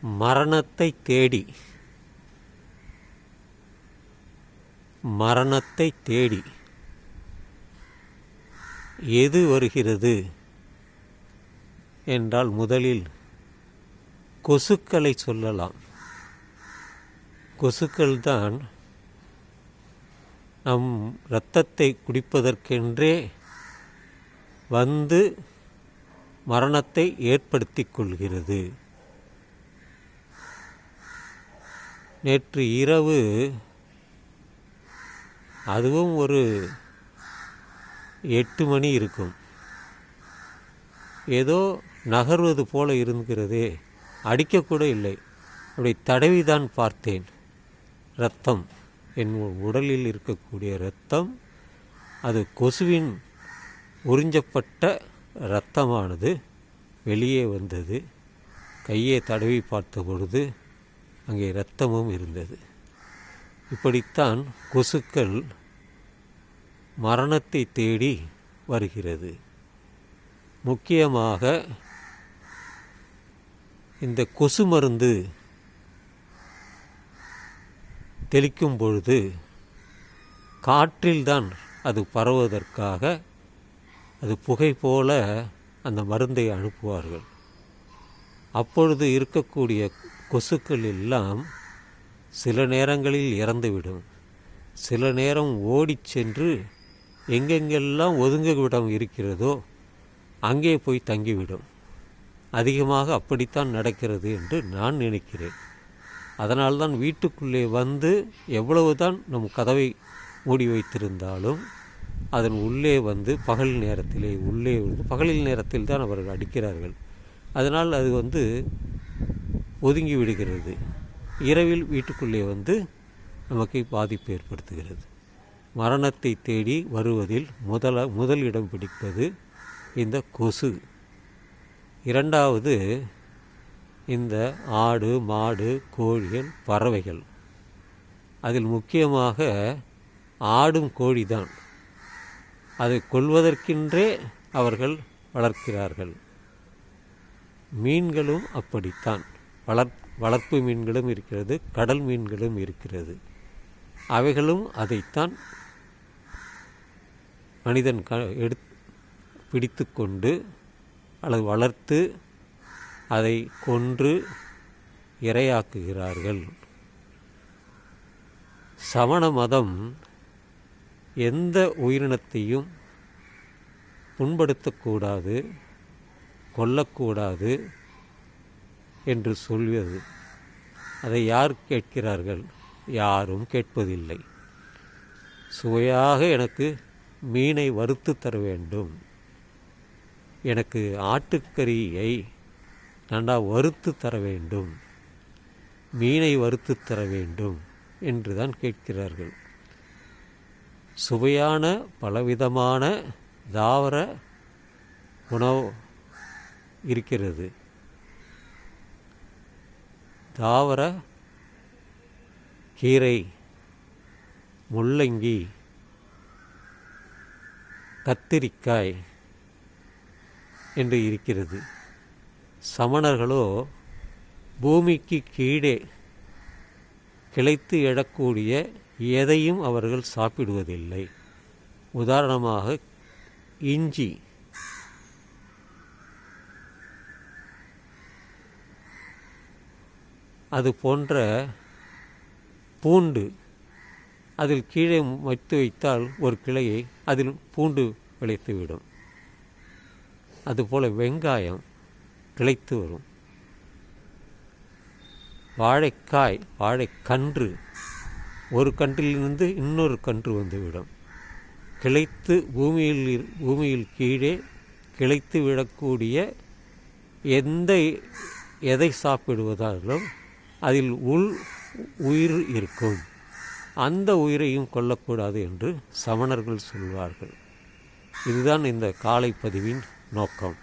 மரணத்தை தேடி. மரணத்தை தேடி. எது வருகிறது? என்றால் முதலில் கொசுக்களை சொல்லலாம். கொசுக்கள் தான் நம் இரத்தத்தை குடிப்பதற்கென்றே வந்து மரணத்தை ஏற்படுத்திக் கொள்கிறது. நேற்று இரவு அதுவும் ஒரு எட்டு மணி இருக்கும். ஏதோ நகர்வது போல இருக்கிறதே அடிக்கக்கூட இல்லை. அப்படி தடவிதான் பார்த்தேன். இரத்தம் என் உடலில் இருக்கக்கூடிய இரத்தம் அது கொசுவின் உறிஞ்சப்பட்ட இரத்தமானது வெளியே வந்தது. கையை தடவி பார்த்த பொழுது அங்கே இரத்தமும் இருந்தது. இப்படித்தான் கொசுக்கள் மரணத்தை தேடி வருகிறது. முக்கியமாக இந்த கொசு மருந்து தெளிக்கும் பொழுது காற்றில்தான் அது பரவுவதற்காக அது புகை போல அந்த மருந்தை அனுப்புவார்கள். அப்பொழுது இருக்கக்கூடிய கொசுக்கள் எல்லாம் சில நேரங்களில் இறந்துவிடும். சில நேரம் ஓடிச் சென்று எங்கெங்கெல்லாம் ஒதுங்குவிடம் இருக்கிறதோ அங்கே போய் தங்கிவிடும். அதிகமாக அப்படித்தான் நடக்கிறது என்று நான் நினைக்கிறேன். அதனால்தான் வீட்டுக்குள்ளே வந்து எவ்வளவுதான் நம் கதவை மூடி வைத்திருந்தாலும் அதன் உள்ளே வந்து பகல் நேரத்திலே உள்ளே வந்து பகலில் நேரத்தில் தான் அவர்கள் அடிக்கிறார்கள். அதனால் அது வந்து ஒதுங்கி விடுகிறது. இரவில் வீட்டுக்குள்ளே வந்து நமக்கு பாதிப்பு ஏற்படுத்துகிறது. மரணத்தை தேடி வருவதில் முதல முதல் இடம் பிடிப்பது இந்த கொசு. இரண்டாவது இந்த ஆடு மாடு கோழிகள் பறவைகள். அதில் முக்கியமாக ஆடும் கோழிதான். அதை கொள்வதற்கென்றே அவர்கள் வளர்க்கிறார்கள். மீன்களும் அப்படித்தான். வளர் வளர்ப்பு மீன்களும் இருக்கிறது கடல் மீன்களும் இருக்கிறது. அவைகளும் அதைத்தான் மனிதன் க எடு பிடித்து கொண்டு அல்லது வளர்த்து அதை கொன்று இரையாக்குகிறார்கள். சமண மதம் எந்த உயிரினத்தையும் புண்படுத்தக்கூடாது. கொல்லக்கூடாது என்று சொல்வது. அதை யார் கேட்கிறார்கள்? யாரும் கேட்பதில்லை. சுவையாக எனக்கு மீனை வறுத்து தர வேண்டும். எனக்கு ஆட்டுக்கறியை நன்றா வறுத்து தர வேண்டும். மீனை வறுத்து தர வேண்டும் என்று தான் கேட்கிறார்கள். சுவையான பலவிதமான தாவர உணவு இருக்கிறது. தாவர கீரை முள்ளங்கி கத்திரிக்காய் என்று இருக்கிறது. சமணர்களோ பூமிக்கு கீழே கிளைத்து எழக்கூடிய எதையும் அவர்கள் சாப்பிடுவதில்லை. உதாரணமாக இஞ்சி. அது போன்ற பூண்டு அதில் கீழே வைத்து வைத்தால் ஒரு கிளையை அதில் பூண்டு விளைத்துவிடும். அதுபோல் வெங்காயம் கிளைத்து வரும். வாழைக்காய் வாழைக்கன்று ஒரு கன்றிலிருந்து இன்னொரு கன்று வந்துவிடும். கிளைத்து பூமியில் பூமியில் கீழே கிளைத்து விடக்கூடிய எந்த எதை சாப்பிடுவதாலும் அதில் உள் உயிர் இருக்கும். அந்த உயிரையும் கொல்லக்கூடாது என்று சமணர்கள் சொல்வார்கள். இதுதான் இந்த காலை பதிவின் நோக்கம்.